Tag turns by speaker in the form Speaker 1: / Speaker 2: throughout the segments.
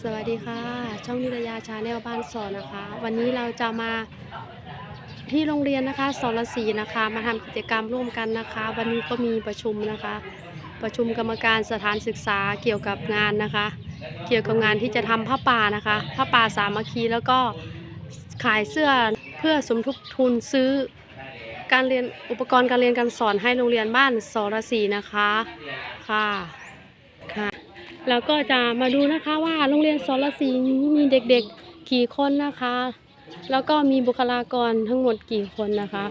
Speaker 1: สวัสดีค่ะ ช่องนิตยาชาแนลบ้านสอนนะคะ วันนี้เราจะมาที่โรงเรียนนะคะสรศรีนะคะ มาทำกิจกรรมร่วมกันนะคะ วันนี้ก็มีประชุมนะคะ ประชุมกรรมการสถานศึกษาเกี่ยวกับงานนะคะ เกี่ยวกับงานที่จะทำผ้าป่านะคะผ้าป่าสามัคคีแล้วก็ขายเสื้อเพื่อสมทบทุนซื้อการเรียนอุปกรณ์การเรียนการสอนให้โรงเรียนบ้านสรศรีนะคะค่ะค่ะ แล้วก็จะมาดูนะคะว่าโรงเรียนสรศรีนี้มีเด็กๆกี่คนนะคะ แล้วก็มีบุคลากรทั้งหมดกี่คนนะคะ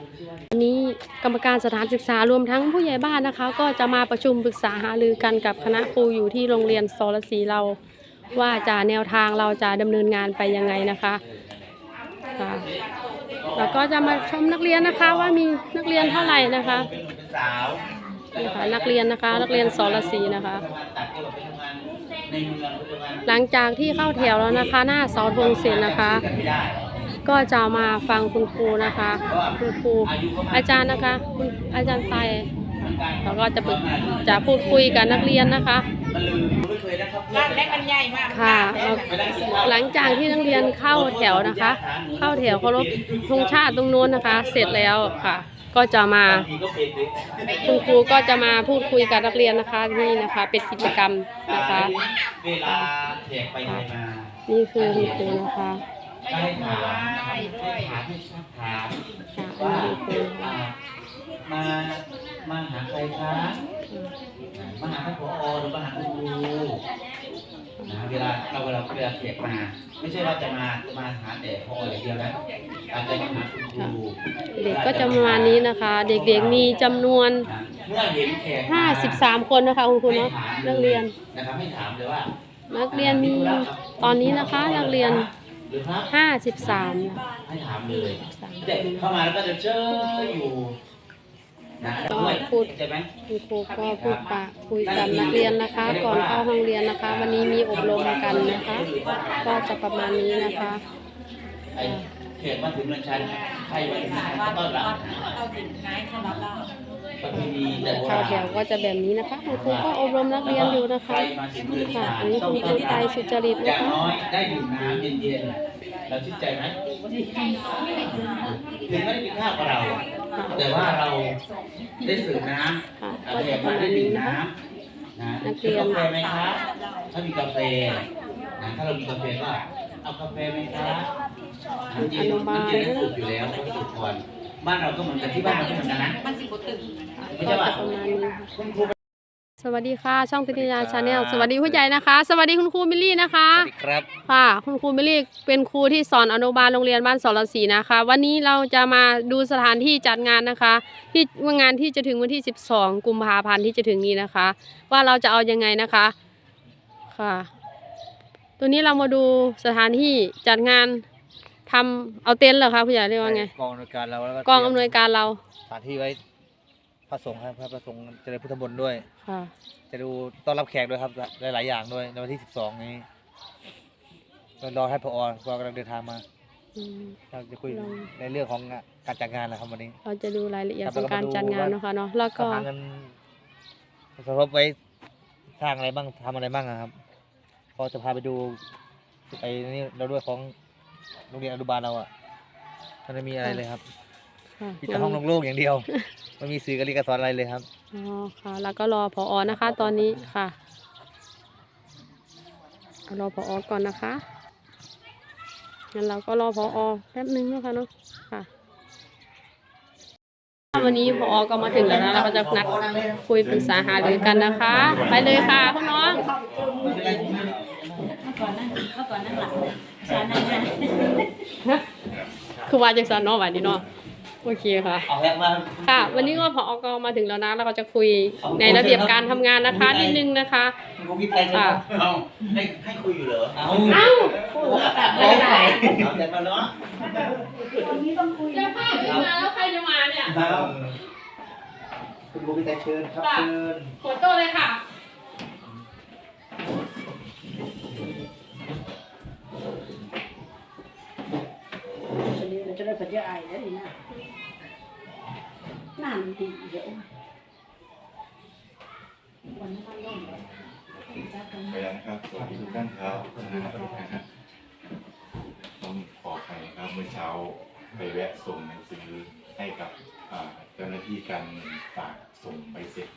Speaker 1: วันนี้กรรมการสถานศึกษารวมทั้งผู้ใหญ่บ้านนะคะ ก็จะมาประชุมปรึกษาหารือกันกับคณะครูอยู่ที่โรงเรียนสรศรีเรา ว่าจะแนวทางเราจะดำเนินงานไปยังไงนะคะค่ะแล้วก็จะมาชมนักเรียนนะคะว่ามีนักเรียนเท่าไหร่นะคะ
Speaker 2: เป็นสาว
Speaker 1: นี่ค่ะนักเรียนนะคะ นักเรียนสรศรีนะคะ
Speaker 2: ในเมืองปัจจุบัน
Speaker 1: หลังจากที่เข้าแถวแล้วนะคะ หน้าเสาธงเสร็จนะคะ
Speaker 2: ไม่ได้
Speaker 1: ก็จะมาฟังคุณครูนะคะ คุณครูอาจารย์นะคะคุณอาจารย์ไตเราก็จะปรึกจะพูดคุยกับนักเรียนนะคะ
Speaker 2: มันลืมไม่เคยนะครับ
Speaker 3: บ้านเล็กกันใหญ่มาก
Speaker 1: ค่ะแล้วหลังจากที่นักเรียนเข้าแถวนะคะ เข้าแถวเคารพธงชาติตรงนู้นนะคะ เสร็จแล้วค่ะ ก็จะมา
Speaker 2: บางทีก็เป็นเลย
Speaker 1: คุณครูก็จะมาพูดคุยกับนักเรียนนะคะนี่นะคะ เป็นกิจกรรมนะคะ
Speaker 2: เวลาแขกไปไหนมา
Speaker 1: นี่คือคุณครูนะคะ
Speaker 2: ก็ให้ถามนะครับให้ถามให้ชักถาม
Speaker 1: ค่ะ
Speaker 2: ว่า
Speaker 1: อันนี้คือครู
Speaker 2: อ่ามามาหาใครคะมาหาท่านผอหรือมาหาคุณครูนะเวลาเราเวลาเวลาแขกมา ไม่ใช่ว่าจะมามาหาแต่พออย่างเดียวนะอาจจะมาหาคุณครู
Speaker 1: เด็กก็จะประมาณนี้นะคะ เด็กๆมีจำนวน
Speaker 2: เมื่อเห็นแขกมา
Speaker 1: 53 คนนะคะคุณครูเนาะ
Speaker 2: ให้ถาม
Speaker 1: นักเรียน
Speaker 2: นะครับให้ถามเลยว่า
Speaker 1: นักเรียนมีตอนนี้นะคะนักเรียน
Speaker 2: หรือครับ
Speaker 1: 53นะ
Speaker 2: ให้ถามเลย
Speaker 1: 53
Speaker 2: เด็กเข้ามาแล้วก็จะเจออยู่ นะ
Speaker 1: ก็
Speaker 2: ด้วย
Speaker 1: พูด
Speaker 2: ใช่ไหม
Speaker 1: คุณครูก็พูดปะคุยกับนักเรียนนะคะ ก่อนเข้าห้องเรียนนะคะ วันนี้มีอบรมกันนะคะ ก็จะประมาณนี้นะคะ
Speaker 2: ไอ้เขตมาถึงเมืองชันใครมาถึงเมืองชันก็ต้อนรับ
Speaker 3: เราถึงไหนสำหรับเรา
Speaker 2: ประเพณีแต่โบ
Speaker 1: เข้า
Speaker 2: ราณ
Speaker 1: แถวก็จะแบบนี้นะคะคุณครูก็อบรมนักเรียนอยู่นะคะ
Speaker 2: ใครมาถึงเมือง
Speaker 1: ค่ะ
Speaker 2: ชัน
Speaker 1: อันนี้คุณครูไตรสุจริต
Speaker 2: อ
Speaker 1: นะ
Speaker 2: ย่าง
Speaker 1: คะ
Speaker 2: น้อยได้ดื่มน้ำเย็นๆเราชื่นใจไหมถึงไม่ได้กินข้าวกับเรา
Speaker 1: ค่ะ
Speaker 2: แต่ว่าเราได้ดื่มน้
Speaker 1: ค่ะำก็
Speaker 2: อา
Speaker 1: จะ
Speaker 2: แขก
Speaker 1: ประ
Speaker 2: มา
Speaker 1: มา
Speaker 2: ได้
Speaker 1: ณ
Speaker 2: ดื่
Speaker 1: นี้
Speaker 2: ม
Speaker 1: นะคะ
Speaker 2: น้ำนะ
Speaker 1: นักเรียน
Speaker 2: กาแฟไหมครับถ้ามีกาแฟนะถ้าเรามีกาแฟก็เอากาแฟไหมครับน้ำเย็นน้ำเย็นนั้นสุกอยู่แล้วต้องสุกก่อนบ้านเราก็เหมือนกันที่บ้านเราก็เหมือนกันนะ
Speaker 3: มันสิบตึง
Speaker 2: ไม่
Speaker 1: ก็
Speaker 2: ใช่ว่า
Speaker 1: จะประมาณนี้ค่ะ
Speaker 2: คุณครู
Speaker 1: สวัสดีค่ะ ช่องติติยาชาแนลสวัสดีผู้ใหญ่นะคะ สวัสดีคุณครูมิลลี่นะคะ
Speaker 2: ครับ
Speaker 1: ค่ะคุณครูมิลลี่เป็นครูที่สอนอนุบาลโรงเรียนบ้านสรศรีนะคะ วันนี้เราจะมาดูสถานที่จัดงานนะคะ ที่ว่างานที่จะถึงวันที่ 12 กุมภาพันธ์ที่จะถึงนี้นะคะ ว่าเราจะเอายังไงนะคะค่ะ ตัวนี้เรามาดูสถานที่จัดงานทำเอาเต็นท์เหรอคะผู้ใหญ่เรียกว่าไง
Speaker 4: กองอำนวยการเราแล้วก็
Speaker 1: กองอำนวยการเรา
Speaker 4: สถานที่ไว้ พระสงฆ์ครับพระประสงฆ์เจริญพุทธมนต์ด้วย
Speaker 1: ค่ะ
Speaker 4: จะดูต้อนรับแขกด้วยครับ หลาย ๆ อย่างด้วยในวันที่ 12 นี้ก็รอให้พอพอกำลังเดินทางมา
Speaker 1: อืม
Speaker 4: เราจะคุย
Speaker 1: ลอง
Speaker 4: ในเรื่องของการจัดงานนะครับวันนี้
Speaker 1: เราจะดูรายละเอียด
Speaker 4: ครับ
Speaker 1: ของการจัดงานเนาะคะเนาะแล้วก็
Speaker 4: หาเงินสำหรับไว้สร้างอะไรบ้างทำอะไรบ้างอะครับก็จะพาไปดูไอ้นี่เราด้วยของโรงเรียนอนุบาลเราอะมันไม่มีอะไรเลยครับ
Speaker 1: ค่ะ
Speaker 4: มีแต่ห้องโล่งๆอย่างเดียว ไม่มีสื่อการเรียนการสอนอะไรเลยครับ
Speaker 1: อ๋อค่ะ แล้วก็รอพออนะคะ ตอนนี้ค่ะเอารอพออก่อนนะคะงั้นเราก็รอพออแป๊บนึงนะคะเนาะค่ะ วันนี้พออก็มาถึงแล้วนะเราก็จะนัดคุยปรึกษาหารือกันนะคะ ไปเลยค่ะคุณน้อง
Speaker 3: เมื่อก่อนนั่งเมื่อก่อนนั่งหลังชานั่งหน้า
Speaker 1: คือว่าจากสันเนาะวันนี้เนาะ โอเคค่ะ
Speaker 2: เอาแรกมา
Speaker 1: ค่ะ วันนี้ก็พออก็มาถึงแล้วนะเราก็จะคุยในระเบียบการทำงานนะคะนิดนึงนะคะ
Speaker 2: คุณครูพี่ไปเอาเอาให้ให้คุยอยู่เหรอเอา
Speaker 1: เอ้า
Speaker 2: เอาไหนเอาแต่มาเนาะ
Speaker 1: เจ้าภาพที่มาแล้วใครจะมาเนี่ย
Speaker 2: เอาคุณครูพี่แต่เชิญครับเชิญ
Speaker 1: ขอโทษเลยค่ะ
Speaker 3: ดีเดี๋ยววันนั้นร่ม
Speaker 5: ไปแล้วนะครับ สวัสดีทุกท่านครับต้องขอไปครับเมื่อเช้าไปแวะส่งหนังสือให้กับอ่าเจ้าหน้าที่การเงินฝากส่งใบเสร็จ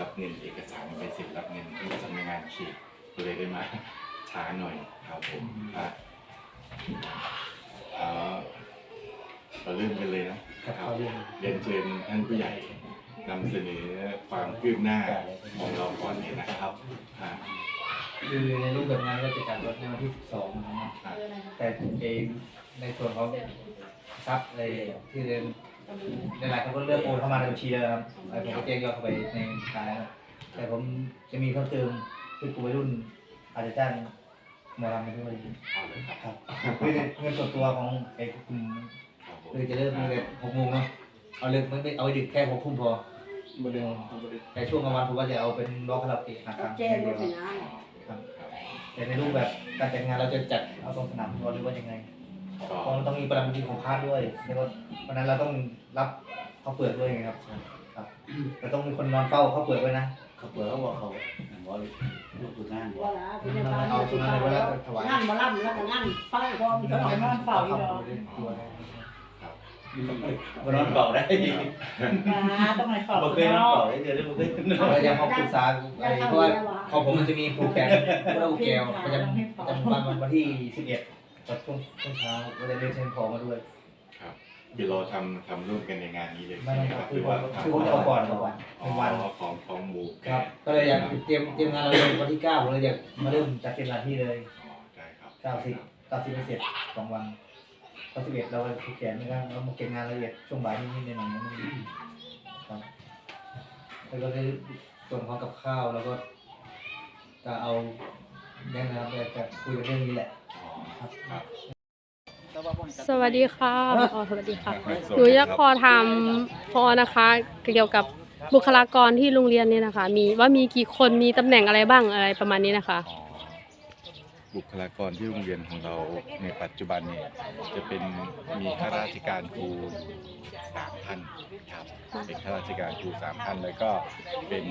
Speaker 5: รับเงินเอกสารใบเสร็จรับเงินที่สำนักงานเขตก็เลยได้มาช้าหน่อยครับผมอะอ่าเราเริ่มกันเลยนะ ครับ
Speaker 4: เขาเรียน
Speaker 5: เรียนเชิญท่านผู้ใหญ่นำเสนอความคืบหน้าของเราก่อนเลยนะครับอ่า
Speaker 4: คือในรูปแบบงานก็จะจัดรถในวันที่ 12นะครับ
Speaker 5: อ่า
Speaker 4: แต่เองในส่วนของทรัพย์ในที่เรียนในหลายคนก็เลือกโอนเข้ามาในบัญชีแล้วครับไอ้ผมก็แจ้งยอดเข้าไปในกายแล้วแต่ผมจะมีเพิ่มเติมคือกลุ่มวัยรุ่นอาจจะจ้างหมอลำมาด้วย
Speaker 5: เอาเลยครับ
Speaker 4: ครับคือเงินส่วนตัวของไอ้กลุ่ม
Speaker 5: ครับผม
Speaker 4: คือจะเริ่มตั้งแต่หกโมงเนาะเอาเลิกไม่ไม่เอาไปดึกแค่หกทุ่มพอแต่ช่วงกลางวันผมก็จะเอาเป็นล็อกคาราโอเกะนะครับ
Speaker 3: แจ้งว่าเป็นงาน
Speaker 4: ครับแต่ในรูปแบบการจัดงานเราจะจัดเอาตรงสนามบอลหรือว่ายังไง
Speaker 5: ก็
Speaker 4: เพราะมันต้องมีประจำปีของคาดด้วยแล้วก็วันนั้นเราต้องรับข้าวเปลือกด้วยไงครับครับเราต้องมีคนนอนเฝ้าข้าวเปลือกไว้นะ
Speaker 2: เขาเปิดเขาบอกเขาบอกลูกฝึกงานบอก
Speaker 3: ว่าละเป็นการเอาสุดท้ายแล้วงานมาล่ำแล้วก็งานฟังพร้อมก็ต้องนอนเฝ้าอยู่ดอก
Speaker 2: นอนเป่าได้
Speaker 3: ต้องให้เฝ้า
Speaker 2: บ่เคยนอนเป่าได้เจอได้บ่เคยนอน
Speaker 4: เราจะมาปรึกษาไอ้เพราะว่าของผมมันจะมีผูกแขนพระอุแก้วประจำประจำวันวันที่สิบเอ็ดช่วงช่วงเช้าก็จะเรียกเชนพอมาด้วย
Speaker 5: ครับคือเราทำทำร่วมกันในงานนี้เลย
Speaker 4: ไม่
Speaker 5: ใช่ไหม
Speaker 4: ไม่
Speaker 5: ค
Speaker 4: ครั
Speaker 5: รั
Speaker 4: บบ
Speaker 5: หรือว่า
Speaker 4: คือผมจะเอาก่อนเอาก่อน
Speaker 5: อ๋
Speaker 4: เป็นวัน
Speaker 5: อของของหมู่
Speaker 4: ครับก็เลยอยากเตรียมเตรียมงานเราเลยวันที่เก้าผมเลยอยากมาเริ่มจัดเตรียมสถานที่เลย
Speaker 5: อ๋อได้ครับ
Speaker 4: เก้าสิบเก้าสิบเสร็จสองวัน พอสิบเอ็ดเราผูกแขนนะครับเรามาเก็บงานรายละเอียดช่วงบ่ายนิดๆหน่อยๆนั่นเองครับแล้วก็ได้ส่วนของกับข้าวแล้วก็จะเอาเนี่ยนะครับจะจะคุยกันเรื่องนี้แหละ
Speaker 5: อ๋อครับ
Speaker 1: สวัสดีค่ะอ๋อสวัสดีค่ะ
Speaker 5: ครับ
Speaker 1: หนูจะขอถามพอนะคะ เกี่ยวกับบุคลากรที่โรงเรียนเนี่ยนะคะ มีว่ามีกี่คนมีตำแหน่งอะไรบ้างอะไรประมาณนี้นะคะ
Speaker 5: อ๋อ บุคลากรที่โรงเรียนของเราในปัจจุบันเนี่ยจะเป็นมีข้าราชการครูสามท่านครับเป็นข้าราชการครูสามท่านแล้วก็เป็น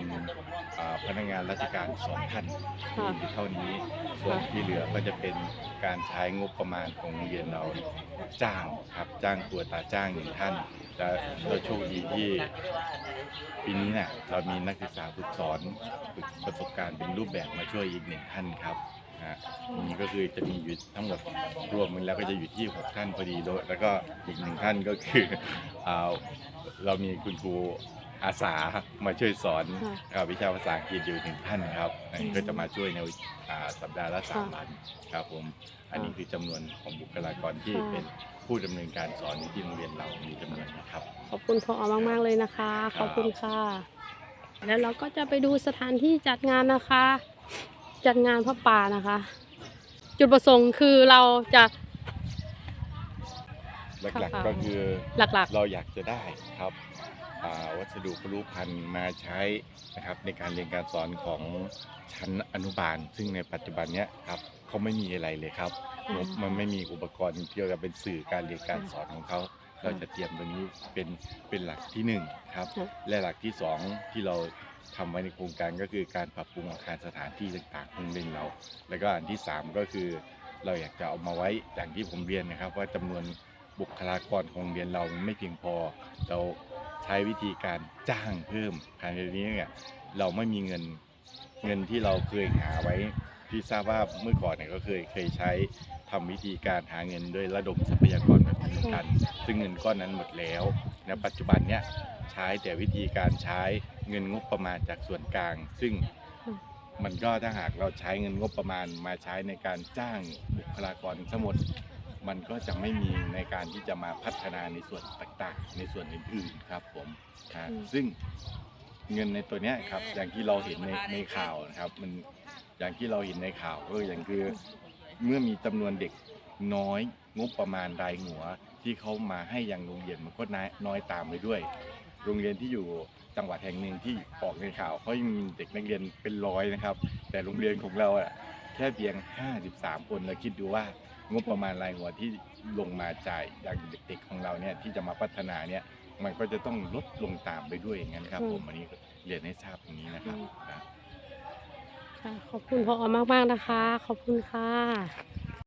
Speaker 5: พนักงานราชการสองท่านมีเท่านี้ส่วนที่เหลือก็จะเป็นการใช้งบประมาณของโรงเรียนเราจ้างครับจ้างตัวตาจ้างหนึ่งท่านและเราโชคดีที่ปีนี้เนี่ยเรามีนักศึกษาฝึกสอนฝึกประสบการณ์เป็นรูปแบบมาช่วยอีกหนึ่งท่านครับ ฮะนี่ก็คือจะมีอยู่ทั้งหมดรวมกันแล้วก็จะอยู่ที่ 6 ท่านพอดีโดยแล้วก็อีกหนึ่งท่านก็คืออ่าเรามีคุณครูอาสามาช่วยสอน
Speaker 1: ค่ะ
Speaker 5: เอ่อวิชาภาษาอังกฤษอยู่หนึ่งท่านครับอันนี้ก็จะมาช่วยในอ่าสัปดาห์ละสาม
Speaker 1: ค่ะ
Speaker 5: วันครับผมอันนี้คือจำนวนของบุคลากรที่
Speaker 1: ค่ะ
Speaker 5: เป็นผู้ดำเนินการสอนอยู่ที่โรงเรียนเรามีจำนวนนะครับ
Speaker 1: ขอบคุณพอมากๆเลยนะคะ ขอบคุณค่ะ แล้วเราก็จะไปดูสถานที่จัดงานนะคะ จัดงานพระป่านะคะ จุดประสงค์คือเราจะ
Speaker 5: หลัก
Speaker 1: ค่ะ
Speaker 5: ๆก็คือ
Speaker 1: หลัก
Speaker 5: เราอยากจะได้ครับอ่าวัสดุครุภัณฑ์มาใช้นะครับในการเรียนการสอนของชั้นอนุบาล ซึ่งในปัจจุบันเนี้ยครับเขาไม่มีอะไรเลยครับ
Speaker 1: อืม
Speaker 5: มันไม่มีอุปกรณ์เกี่ยวกับเป็นสื่อการเรียนการสอนของเขาเราจะเตรียมตรงนี้เป็นเป็นหลักที่หนึ่งครับ
Speaker 1: ค่ะ
Speaker 5: และหลักที่สองที่เรา ทำไว้ในโครงการก็คือการปรับปรุงอาคารสถานที่ต่างๆของโรงเรียนเรา แล้วก็อันที่สามก็คือ เราอยากจะเอามาไว้อย่างที่ผมเรียนนะครับ ว่าจำนวนบุคลากรของเรียนเราไม่เพียงพอ เราใช้วิธีการจ้างเพิ่มภายในนี้เนี่ยเราไม่มีเงินเงินที่เราเคยหาไว้ที่ทราบว่าเมื่อก่อนเนี่ยก็เคยเคยใช้ทำวิธีการหาเงินด้วยระดมทรัพยากรแบบนี้กัน ซึ่งเงินก้อนนั้นหมดแล้วในปัจจุบันเนี่ยใช้แต่วิธีการใช้ เงินงบประมาณจากส่วนกลาง ซึ่ง
Speaker 1: อืม
Speaker 5: มันก็ถ้าหากเราใช้เงินงบประมาณมาใช้ในการจ้างบุคลากรทั้งหมด มันก็จะไม่มีในการที่จะมาพัฒนาในส่วนต่างๆ ในส่วนอื่นๆครับผมฮะ
Speaker 1: อืม
Speaker 5: ซึ่งเงินในตัวเนี้ยครับ อย่างที่เราเห็นในในข่าวนะครับ มันอย่างที่เราเห็นในข่าวก็อย่างคือเมื่อมีจำนวนเด็กน้อยงบประมาณรายหัว ที่เขามาให้ยังโรงเรียนมันก็น้อยน้อยตามไปด้วย โรงเรียนที่อยู่จังหวัดแห่งหนึ่งที่ออกในข่าวเขายังมีเด็กนักเรียนเป็นร้อยนะครับ แต่โรงเรียนของเราอะแค่เพียง 53 คนเราคิดดูว่างบประมาณรายหัวที่ลงมาจ่ายอย่างเด็กๆของเราเนี่ยที่จะมาพัฒนาเนี่ยมันก็จะต้องลดลงตามไปด้วยอย่างนั้นครับ
Speaker 1: อืม
Speaker 5: ผมอันนี้เรียนให้ทราบอย่างนี้นะครับครับ
Speaker 1: ค่ะขอบคุณพอมากๆนะคะ ขอบคุณค่ะ